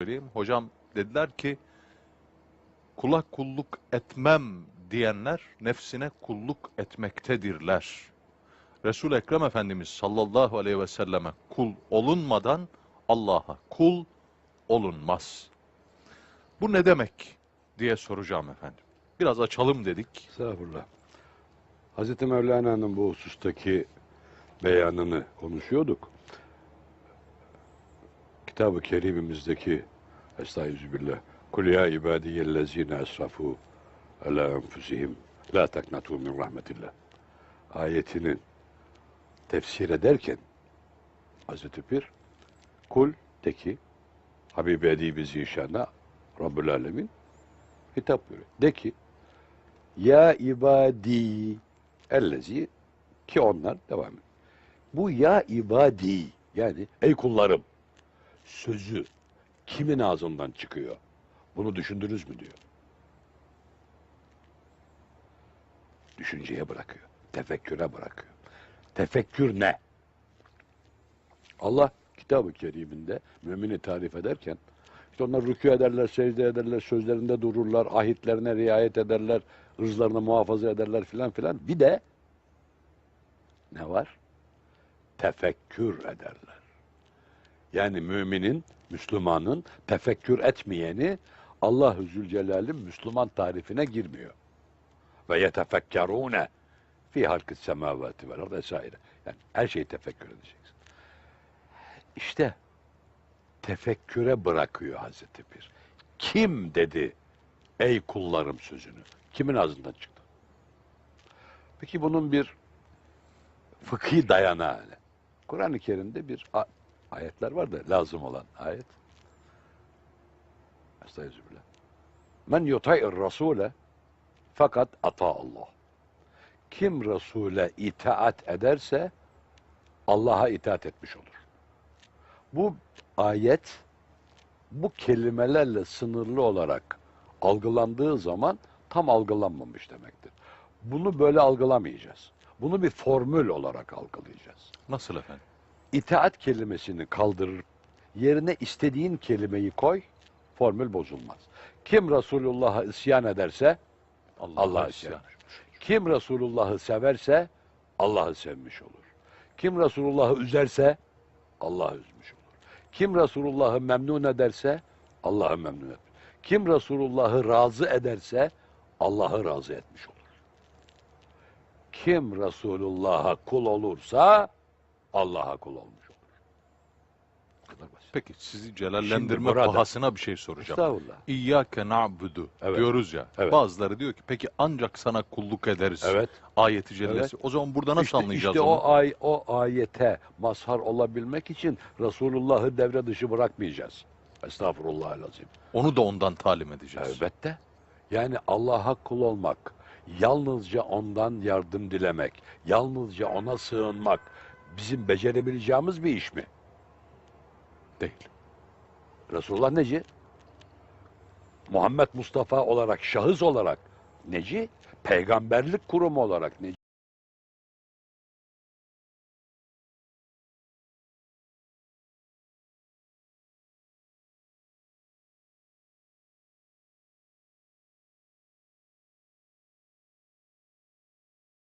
söyleyeyim. Hocam dediler ki kula kulluk etmem diyenler nefsine kulluk etmektedirler. Resul Ekrem Efendimiz sallallahu aleyhi ve selleme kul olunmadan Allah'a kul olunmaz. Bu ne demek diye soracağım efendim. Biraz açalım dedik. Estağfurullah. Hazreti Mevlana'nın bu husustaki beyanını konuşuyorduk. Kitab-ı Kerimimizdeki Estağfirullah. Kul ya ibadiyellezine esrafu ala enfusihim la taknatu min rahmetillah. Ayetinin tefsir ederken Hazreti Pir kul de ki Habibi Edibi Zişan'a Rabbül Alemin hitap buyuruyor. De ki ya ibadi ellezi ki onlar devam ediyor. Bu ya ibadi yani ey kullarım sözü kimin ağzından çıkıyor? Bunu düşündünüz mü diyor. Düşünceye bırakıyor. Tefekküre bırakıyor. Tefekkür ne? Allah kitab-ı keriminde mümini tarif ederken işte onlar rükû ederler, secde ederler, sözlerinde dururlar, ahitlerine riayet ederler, ırzlarını muhafaza ederler filan filan. Bir de ne var? Tefekkür ederler. Yani müminin, Müslümanın tefekkür etmeyeni Allah-u Zülcelal'in Müslüman tarifine girmiyor. Ve yetefekkerûne fi halkı semavati vel vesaire. Yani her şeyi tefekkür edeceksin. İşte tefekküre bırakıyor Hazreti Pir. Kim dedi ey kullarım sözünü? Kimin ağzından çıktı? Peki bunun bir fıkhi dayanağı ne? Kur'an-ı Kerim'de bir ayetler var da lazım olan ayet. Estağfirullah. Men yuta'ir rasule fakat ata Allah. Kim Resul'e itaat ederse Allah'a itaat etmiş olur. Bu ayet bu kelimelerle sınırlı olarak algılandığı zaman tam algılanmamış demektir. Bunu böyle algılamayacağız. Bunu bir formül olarak algılayacağız. Nasıl efendim? İtaat kelimesini kaldırır, yerine istediğin kelimeyi koy, formül bozulmaz. Kim Resulullah'a isyan ederse Allah'a isyan. Kim Resulullah'ı severse Allah'ı sevmiş olur. Kim Resulullah'ı üzerse Allah'ı üzmüş olur. Kim Resulullah'ı memnun ederse Allah'ı memnun etmiş. Kim Resulullah'ı razı ederse Allah'ı razı etmiş olur. Kim Resulullah'a kul olursa Allah'a kul olmuş olur. Bu kadar basit. Peki sizi celallendirme burada- pahasına bir şey soracağım. Estağfurullah. İyyâke na'budu Evet. diyoruz ya. Evet. Bazıları diyor ki peki ancak sana kulluk ederiz. Evet. Ayeti cellesi. O zaman burada nasıl işte, anlayacağız işte onu? o, ay, o ayete mazhar olabilmek için Resulullah'ı devre dışı bırakmayacağız. Estağfurullahal-azim. Onu da ondan talim edeceğiz. Elbette. Yani Allah'a kul olmak, yalnızca ondan yardım dilemek, yalnızca ona sığınmak bizim becerebileceğimiz bir iş mi? Değil. Resulullah neci? Muhammed Mustafa olarak, şahıs olarak neci? Peygamberlik kurumu olarak neci?